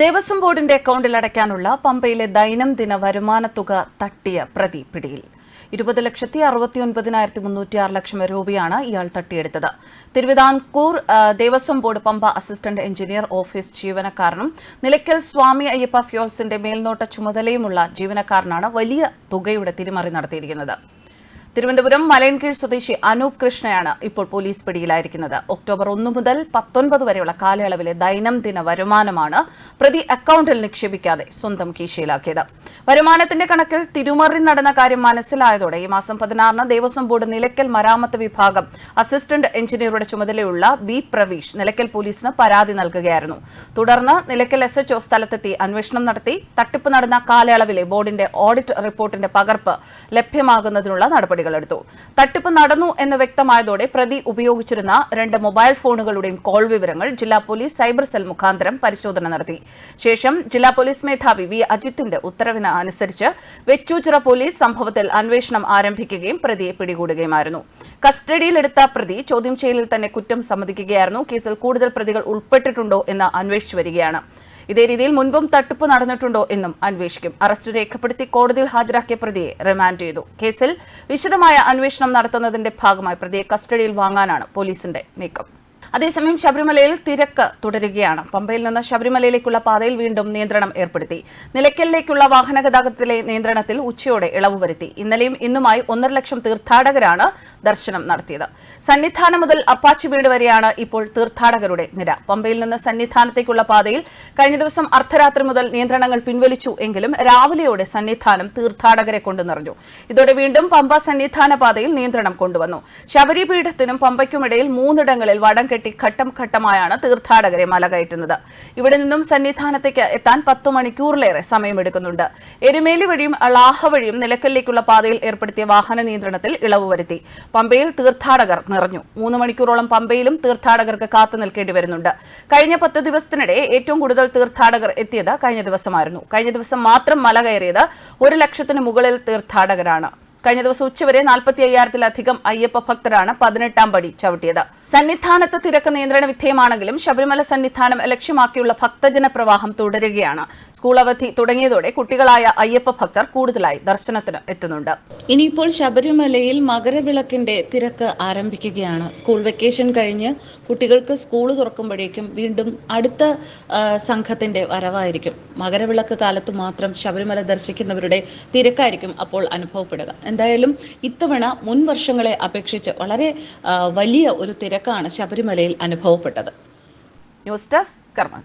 ദേവസ്വം ബോർഡിന്റെ അക്കൗണ്ടിൽ അടയ്ക്കാനുള്ള പമ്പയിലെ ദൈനംദിന വരുമാന തുക തട്ടിയ പ്രതി പിടിയിൽ. ഇരുപത് ലക്ഷത്തി അറുപത്തി ഒൻപതിനായിരത്തി മുന്നൂറ്റി ആറ് ലക്ഷം രൂപയാണ് ഇയാൾ തട്ടിയെടുത്തത്. Thiruvithamkoor Devaswom board Pampa assistant engineer office ജീവനക്കാരനും നിലയ്ക്കൽ സ്വാമി അയ്യപ്പ ഫ്യോൾസിന്റെ മേൽനോട്ട ചുമതലയുമുള്ള ജീവനക്കാരനാണ് വലിയ തുകയുടെ തിരിമറി നടത്തിയിരിക്കുന്നത്. തിരുവനന്തപുരം മലയൻകീഴ് സ്വദേശി അനൂപ് കൃഷ്ണയാണ് ഇപ്പോൾ പോലീസ് പിടിയിലായിരിക്കുന്നത്. ഒക്ടോബർ ഒന്ന് മുതൽ പത്തൊൻപത് വരെയുള്ള കാലയളവിലെ ദൈനംദിന വരുമാനമാണ് പ്രതി അക്കൌണ്ടിൽ നിക്ഷേപിക്കാതെ സ്വന്തം കീശയിലാക്കിയത്. വരുമാനത്തിന്റെ കണക്കിൽ തിരുമറി നടന്ന കാര്യം മനസ്സിലായതോടെ ഈ മാസം പതിനാറിന് ദേവസ്വം ബോർഡ് നിലയ്ക്കൽ മരാമത്ത് വിഭാഗം അസിസ്റ്റന്റ് എഞ്ചിനീയറുടെ ചുമതലയുള്ള ബി പ്രവീഷ് നിലയ്ക്കൽ പോലീസിന് പരാതി നൽകുകയായിരുന്നു. തുടർന്ന് നിലയ്ക്കൽ എസ് എച്ച്ഒ സ്ഥലത്തെത്തി അന്വേഷണം നടത്തി തട്ടിപ്പ് നടന്ന കാലയളവിലെ ബോർഡിന്റെ ഓഡിറ്റ് റിപ്പോർട്ടിന്റെ പകർപ്പ് ലഭ്യമാകുന്നതിനുള്ള നടപടികളെടുത്തു തട്ടിപ്പ് നടന്നു എന്ന് വ്യക്തമായതോടെ പ്രതി ഉപയോഗിച്ചിരുന്ന രണ്ട് മൊബൈൽ ഫോണുകളുടെയും കോൾ വിവരങ്ങൾ ജില്ലാ പോലീസ് സൈബർ സെൽ മുഖാന്തരം പരിശോധന നടത്തി. ശേഷം ജില്ലാ പോലീസ് മേധാവി വി. അജിത്തിന്റെ ഉത്തരവിന് അനുസരിച്ച് വെച്ചൂച്ചിറ പോലീസ് സംഭവത്തിൽ അന്വേഷണം ആരംഭിക്കുകയും പ്രതിയെ പിടികൂടുകയുമായിരുന്നു. കസ്റ്റഡിയിലെടുത്ത പ്രതി ചോദ്യം ചെയ്യലിൽ തന്നെ കുറ്റം സമ്മതിക്കുകയായിരുന്നു. കേസിൽ കൂടുതൽ പ്രതികൾ ഉൾപ്പെട്ടിട്ടുണ്ടോ എന്ന് അന്വേഷിച്ചു വരികയാണ്. ഇതേ രീതിയിൽ മുൻപും തട്ടിപ്പ് നടന്നിട്ടുണ്ടോ എന്നും അന്വേഷിക്കും. അറസ്റ്റ് രേഖപ്പെടുത്തി കോടതിയിൽ ഹാജരാക്കിയ പ്രതിയെ റിമാൻഡ് ചെയ്തു. കേസിൽ വിശദമായ അന്വേഷണം നടത്തുന്നതിന്റെ ഭാഗമായി പ്രതിയെ കസ്റ്റഡിയിൽ വാങ്ങാനാണ് പോലീസിന്റെ നീക്കം. അതേസമയം ശബരിമലയിൽ തിരക്ക് തുടരുകയാണ്. പമ്പയിൽ നിന്ന് ശബരിമലയിലേക്കുള്ള പാതയിൽ വീണ്ടും നിയന്ത്രണം ഏർപ്പെടുത്തി. നിലയ്ക്കലിലേക്കുള്ള വാഹന ഗതാഗതത്തിലെ നിയന്ത്രണത്തിൽ ഉച്ചയോടെ ഇളവ് വരുത്തി. ഇന്നലെയും ഇന്നുമായി ഒന്നര ലക്ഷം തീർത്ഥാടകരാണ് ദർശനം നടത്തിയത്. സന്നിധാനം മുതൽ അപ്പാച്ചി വീട് വരെയാണ് ഇപ്പോൾ തീർത്ഥാടകരുടെ നിര. പമ്പയിൽ നിന്ന് സന്നിധാനത്തേക്കുള്ള പാതയിൽ കഴിഞ്ഞ ദിവസം അർദ്ധരാത്രി മുതൽ നിയന്ത്രണങ്ങൾ പിൻവലിച്ചു എങ്കിലും രാവിലെയോടെ സന്നിധാനം തീർത്ഥാടകരെ കൊണ്ടു നിറഞ്ഞു. ഇതോടെ വീണ്ടും പമ്പ സന്നിധാന പാതയിൽ നിയന്ത്രണം കൊണ്ടുവന്നു. ശബരിപീഠത്തിനും പമ്പയ്ക്കുമിടയിൽ മൂന്നിടങ്ങളിൽ വടം ഘട്ടം ഘട്ടമായാണ് തീർത്ഥാടകരെ മല കയറ്റുന്നത്. ഇവിടെ നിന്നും സന്നിധാനത്തേക്ക് എത്താൻ പത്തു മണിക്കൂറിലേറെ സമയമെടുക്കുന്നുണ്ട്. എരുമേലി വഴിയും അളാഹ വഴിയും നിലക്കലിലേക്കുള്ള പാതയിൽ ഏർപ്പെടുത്തിയ വാഹന നിയന്ത്രണത്തിൽ ഇളവ് വരുത്തി. പമ്പയിൽ തീർത്ഥാടകർ നിറഞ്ഞു. മൂന്ന് മണിക്കൂറോളം പമ്പയിലും തീർത്ഥാടകർക്ക് കാത്തു നിൽക്കേണ്ടി വരുന്നുണ്ട്. കഴിഞ്ഞ പത്ത് ദിവസത്തിനിടെ ഏറ്റവും കൂടുതൽ തീർത്ഥാടകർ എത്തിയത് കഴിഞ്ഞ ദിവസമായിരുന്നു. കഴിഞ്ഞ ദിവസം മാത്രം മല കയറിയത് ഒരു ലക്ഷത്തിന് മുകളിൽ തീർത്ഥാടകരാണ്. കഴിഞ്ഞ ദിവസം ഉച്ചവരെ നാൽപ്പത്തി അയ്യായിരത്തിലധികം അയ്യപ്പ ഭക്തരാണ് പതിനെട്ടാം പടി ചവിട്ടിയത്. സന്നിധാനത്ത് തിരക്ക് നിയന്ത്രണ വിധേയമാണെങ്കിലും ശബരിമല സന്നിധാനം ലക്ഷ്യമാക്കിയുള്ള ഭക്തജന പ്രവാഹം തുടരുകയാണ്. സ്കൂൾ അവധി തുടങ്ങിയതോടെ കുട്ടികളായ അയ്യപ്പ ഭക്തർ കൂടുതലായി ദർശനത്തിന് എത്തുന്നുണ്ട്. ഇനിയിപ്പോൾ ശബരിമലയിൽ മകരവിളക്കിന്റെ തിരക്ക് ആരംഭിക്കുകയാണ്. സ്കൂൾ വെക്കേഷൻ കഴിഞ്ഞ് കുട്ടികൾക്ക് സ്കൂൾ തുറക്കുമ്പോഴേക്കും വീണ്ടും അടുത്ത സംഘത്തിന്റെ വരവായിരിക്കും. മകരവിളക്ക് കാലത്ത് മാത്രം ശബരിമല ദർശിക്കുന്നവരുടെ തിരക്കായിരിക്കും അപ്പോൾ അനുഭവപ്പെടുക. എന്തായാലും ഇത്തവണ മുൻ വർഷങ്ങളെ അപേക്ഷിച്ച് വളരെ വലിയ ഒരു തിരക്കാണ് ശബരിമലയിൽ അനുഭവപ്പെട്ടത്. ന്യൂസ് ഡെസ്ക് കർമ്മ